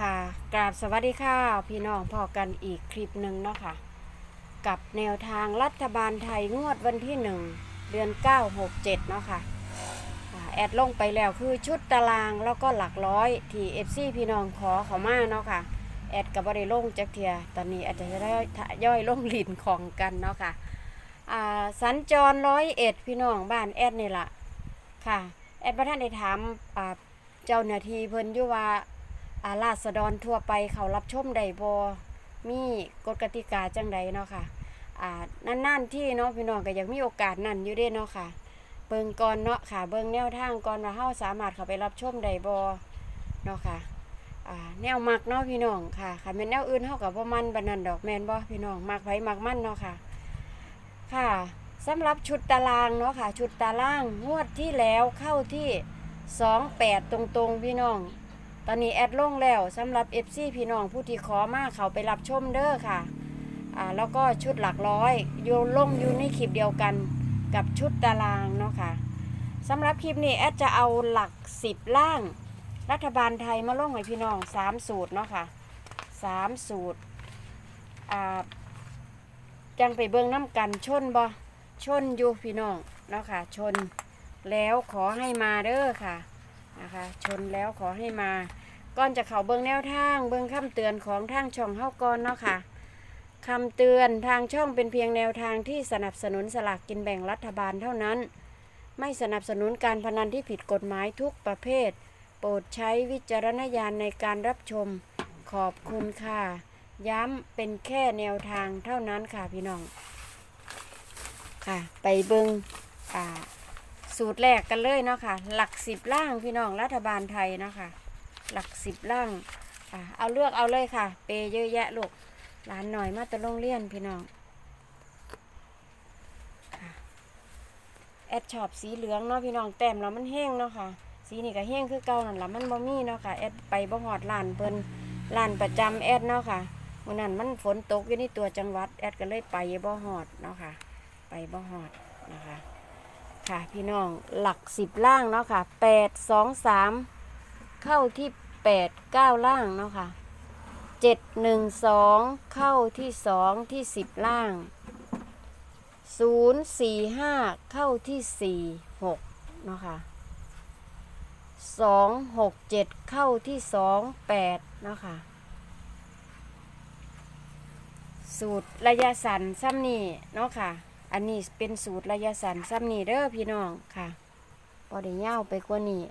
ค่ะกราบสวัสดีค่ะ พี่น้องพอกันอีกคลิปหนึ่งเนาะค่ะ กับแนวทางรัฐบาลไทยงวดวันที่1เดือน 9 6 7 เนาะค่ะอ่าแอดลงไปแล้วคือชุดตารางแล้วก็หลักร้อยที่ FC พี่น้องขอเขามาเนาะค่ะ แอดกับบริลงจักเทีย ตอนนี้อาจจะได้ย่อยลงหลินของกันเนาะค่ะอ่าสัญจรร้อยเอ็ดพี่น้องบ้านแอดนี่ละค่ะ แอดประท่านได้ถามเจ้าหน้าที่เพิ่นอยู่ว่า อาราษฎรทั่วไปเขารับชมได้บ่มีกฎกติกาจังใดเนาะค่ะอ่านานๆที่เนาะพี่น้องก็อยากมีโอกาสนั่นอยู่เด้เนาะค่ะ เบิ่งก่อนเนาะค่ะเบิ่งแนวทางก่อนว่าเฮาสามารถเข้าไปรับชมได้บ่เนาะค่ะอ่าแนวมักเนาะพี่น้องค่ะคันเป็นแนวอื่นเฮาก็บ่มันปานนั้นดอกแม่นบ่พี่น้องมักไผมักมันเนาะค่ะ ค่ะสำหรับชุดตารางเนาะค่ะ ชุดตารางงวดที่แล้วเข้าที่ 28 ตรงๆ พี่น้อง ตอนนี้แอดลงแล้วสำหรับ FC พี่น้องผู้ที่ขอมาเขาไปรับชมเด้อค่ะอ่าแล้วก็ชุดหลักร้อยโยลงอยู่ในคลิปเดียวกันกับชุดตารางเนาะค่ะสำหรับคลิปนี้แอดจะเอาหลัก 10 ล่าง รัฐบาลไทยมาลงให้พี่น้อง 3 สูตรเนาะค่ะ 3 สูตรอ่าจังไปเบิ่งน้ำกันชนบ่ชนอยู่พี่น้องเนาะค่ะ ชนแล้วขอให้มาเด้อค่ะ นะคะ ชนแล้วขอให้มาก่อนจะเข้าเบิ่งแนวทาง เบิ่งคำเตือนของทางช่องเฮาก่อนเนาะค่ะคำเตือนทางช่องเป็นเพียงแนวทางที่สนับสนุนสลากกินแบ่งรัฐบาลเท่านั้น ไม่สนับสนุนการพนันที่ผิดกฎหมายทุกประเภท โปรดใช้วิจารณญาณในการรับชมขอบคุณค่ะ ย้ำเป็นแค่แนวทางเท่านั้นค่ะพี่น้อง ค่ะ ไปเบิงอ่า สูตรแรกกันเลยเนาะค่ะ หลักสิบล่างพี่น้องรัฐบาลไทยเนาะค่ะ หลักสิบล่างอ่าเอาเลือกเอาเลยค่ะ เปเยอะแยะลูกร้านหน่อยมาแตะลงเลี่ยนพี่น้องแอดชอบสีเหลืองเนาะพี่น้องแต้มแล้วมันแห้งเนาะค่ะ สีนี่ก็แห้งคือเก่านั่นละมันบ่มีเนาะค่ะแอดไปบ่หอดร้านเพิ่นร้านประจำแอดเนาะค่ะวันนั้นมันฝนตกอยู่ในตัวจังหวัดแอดก็เลยไปบ่หอดเนาะค่ะ ไปบ่หอดนะคะ ค่ะ พี่น้องหลักสิบล่างเนาะค่ะแปดสองสามเข้าที่แปดเก้าล่างเนาะค่ะเจ็ดหนึ่งสองเข้าที่สองที่สิบล่างศูนย์สี่ห้าเข้าที่สี่หกเนาะค่ะสองหกเจ็ดเข้าที่สองแปดเนาะค่ะสูตรระยะสั้นซ้ำนี่เนาะค่ะ อันนี้เป็นสูตรระยะสั้นซ้ำนี่เด้อพี่น้องค่ะพอได้ยาวไปกว่านี้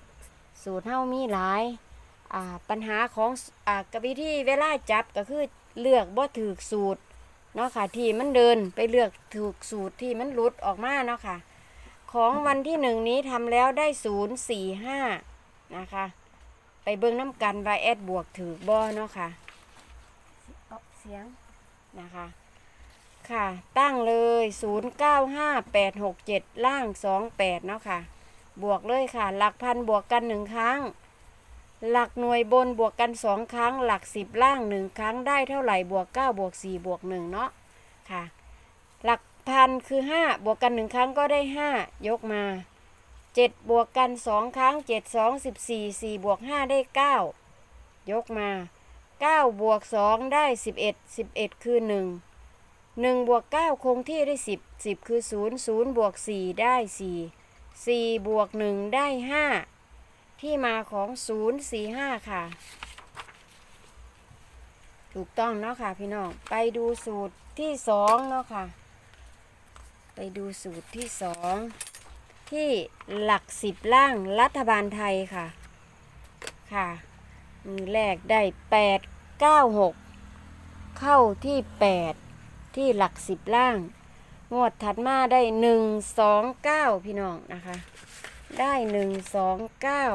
สูตรเฮามีหลายอ่าปัญหาของอ่ากับวิธีเวลาจับก็คือเลือกบ่ถูกสูตรเนาะค่ะที่มันเดินไปเลือกถูกสูตรที่มันหลุดออกมาเนาะค่ะ ของวันที่หนึ่งนี้ทำแล้วได้ศูนย์สี่ห้านะคะ ไปเบิ่งน้ำกันว่าแอดบวกถือบ่เนาะค่ะเอาเสียงนะคะ ค่ะ ตั้งเลย 095867 ล่าง 28 เนาะค่ะ บวกเลยค่ะ หลักพันบวกกันหนึ่งครั้ง หลักหน่วยบนบวกกันสองครั้ง หลักสิบล่างหนึ่งครั้งได้เท่าไหร่บวก9บวก4บวก1เนาะค่ะ หลักพันคือ5บวกกันหนึ่งครั้งก็ได้5ยกมา7บวกกันสองครั้ง7 2 14 4บวก5ได้9ยกมา9บวก2ได้11 11คือ1หนึ่ง บวกเก้าคงที่ได้สิบสิบคือศูนย์ศูนย์บวกสี่ได้สี่สี่บวกหนึ่งได้ห้าที่มาของศูนย์สี่ห้าค่ะ ถูกต้องเนาะค่ะพี่น้อง ไปดูสูตรที่สองเนาะค่ะ ไปดูสูตรที่สองที่หลักสิบล่างรัฐบาลไทยค่ะ ค่ะ มือแรกได้แปดเก้าหกเข้าที่แปด ที่หลักสิบล่าง งวดถัดมาได้หนึ่งสองเก้าพี่น้องนะคะ ได้หนึ่งสองเก้า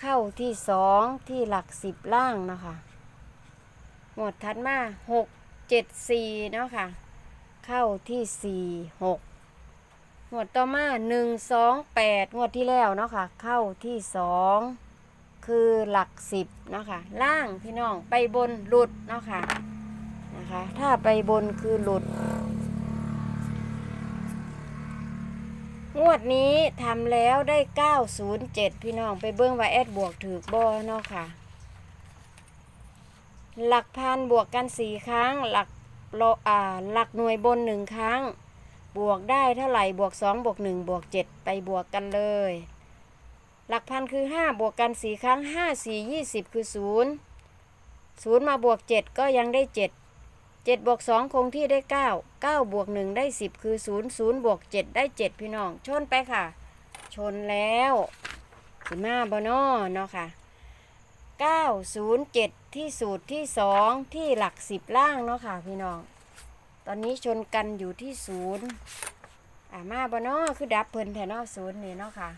เข้าที่สองที่หลักสิบล่างนะคะงวดถัดมาหกเจ็ดสี่เนาะค่ะ เข้าที่สี่หกงวดต่อมาหนึ่งสองแปดงวดที่แล้วเนาะค่ะ เข้าที่สองคือหลักสิบเนาะค่ะ ล่างพี่น้องไปบนหลุดเนาะค่ะ นะคะ ถ้าไปบนคือหลุด งวดนี้ทำแล้วได้ 907 พี่น้องไปเบิ้งว่าแอดบวกถือบอเนาะค่ะ หลักพันบวกกันสี่ครั้ง หลักโลอ่าหลักหน่วยบนหนึ่งครั้ง บวกได้เท่าไหร่บวกสองบวกหนึ่งบวกเจ็ดไปบวกกันเลย หลักพันคือห้าบวกกันสี่ครั้งห้าสี่ยี่สิบคือศูนย์ศูนย์มาบวกเจ็ดก็ยังได้เจ็ดเจ็ดบวกสองคงที่ได้เก้าเก้าบวกหนึ่งได้สิบคือศูนย์ศูนย์บวกเจ็ดได้เจ็ดพี่น้อง ชนไปค่ะ ชนแล้วสิมาบอนอเนาะค่ะ 907 ที่สูตรที่ 2 ที่หลัก 10 ล่างเนาะค่ะพี่น้อง ตอนนี้ชนกันอยู่ที่ศูนย์อ่ามาบเนอคือดับเพิ่นแทนอศูนย์นี่เนาะค่ะ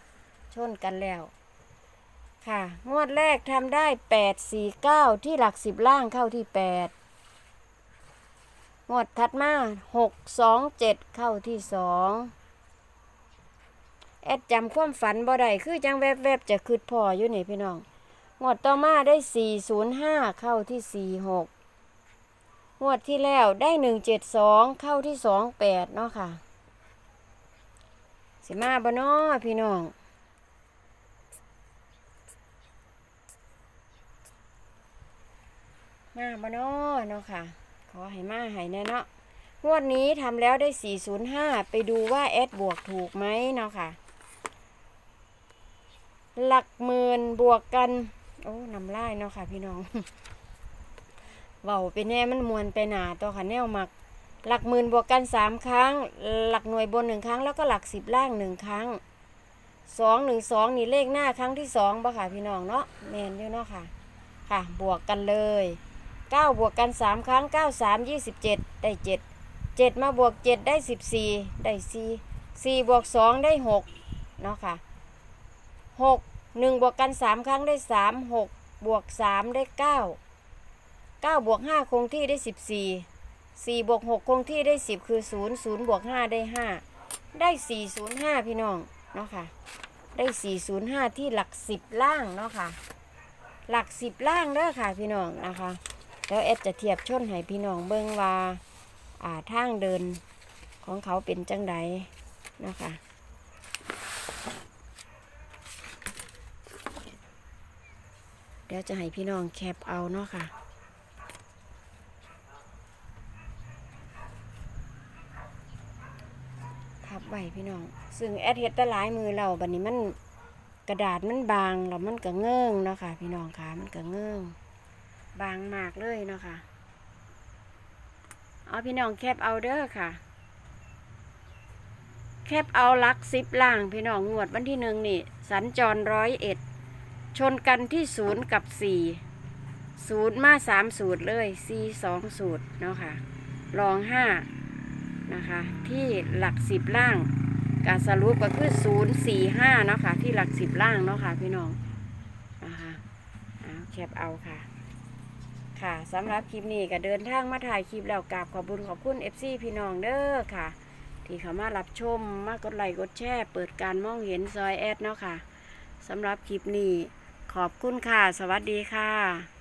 ชนกันแล้วค่ะ งวดแรกทำได้ 8 4 9 ที่หลัก 10 ล่างเข้าที่ 8 งวดถัดมา6 2 7เข้าที่2แอดจำความฝันบ่ได้คือจังแวบๆจะคืดพออยู่นี่พี่น้องงวดต่อมาได้405เข้าที่46งวดที่แล้วได้172เข้าที่28เนาะค่ะ สิมาบ่น้อพี่น้องมาบ่น้อเนาะค่ะ ขอให้มาให้แน่เนาะงวดนี้ทำแล้วได้ 405 ไปดูว่าแอดบวกถูกไหมเนาะค่ะ หลักหมื่นบวกกัน โอ้นำไล่เนาะค่ะพี่น้องเว้าไปแน่มันมวนไปหนาตัวค่ะแนวมัก หลักหมื่นบวกกันสามครั้ง หลักหน่วยบนหนึ่งครั้ง แล้วก็หลักสิบล่างหนึ่งครั้งสองหนึ่งสองนี่เลขหน้าครั้งที่สองบ่ค่ะพี่น้องเนาะแมนอยู่เนาะค่ะ ค่ะ บวกกันเลย เก้าบวกกันสามครั้งเก้าสามยี่สิบเจ็ดได้เจ็ดเจ็ดมาบวกเจ็ดได้สิบสี่ได้สี่สี่บวกสองได้หกเนาะค่ะหกหนึ่งบวกกันสามครั้งได้สามหกบวกสามได้เก้าเก้าบวกห้าคงที่ได้สิบสี่สี่บวกหกคงที่ได้สิบคือศูนย์ศูนย์บวกห้าได้ห้าได้สี่ศูนย์ห้าพี่น้อง เนาะค่ะ ได้สี่ศูนย์ห้าที่หลักสิบล่างเนาะค่ะ หลักสิบล่างเด้อค่ะพี่น้องนะคะ แล้วเอสจะเทียบชนให้พี่น้องเบิ่งว่าอ่าทางเดินของเขาเป็นจังไดนะคะเดี๋ยวจะให้พี่น้องแคปเอาเนาะค่ะพับไว้พี่น้อง ซึ่งแอดเฮ็ดแตหลายมือเราบัดนี้มันกระดาษมันบางแล้วมันก็เงื่องเนาะค่ะพี่น้องค่ะมันก็เงื่อง บางมากเลยเนาะค่ะ เอาพี่น้องแคปเอาเด้อค่ะ แคปเอาลักซิปล่างพี่น้องงวดวันที่หนึ่งนี่ สัญจรร้อยเอ็ด ชนกันที่ศูนย์กับสี่ศูนย์มาสามสูตรเลยสี่สองสูตรเนาะค่ะรองห้านะคะ ที่หลักสิบล่างการสรุปก็คือศูนย์สี่ห้าเนาะค่ะที่หลักสิบล่างเนาะค่ะพี่น้องนะคะเอาแคปเอาค่ะ ค่ะสำหรับคลิปนี้ก็เดินทางมาถ่ายคลิปแล้วกราบขอบคุญขอบคุณ FC พี่น้องเด้อค่ะ ที่เขามารับชมมากดไลค์กดแชร์เปิดการมองเห็นซอยแอดเนาะค่ะสำหรับคลิปนี้ขอบคุณค่ะ สวัสดีค่ะ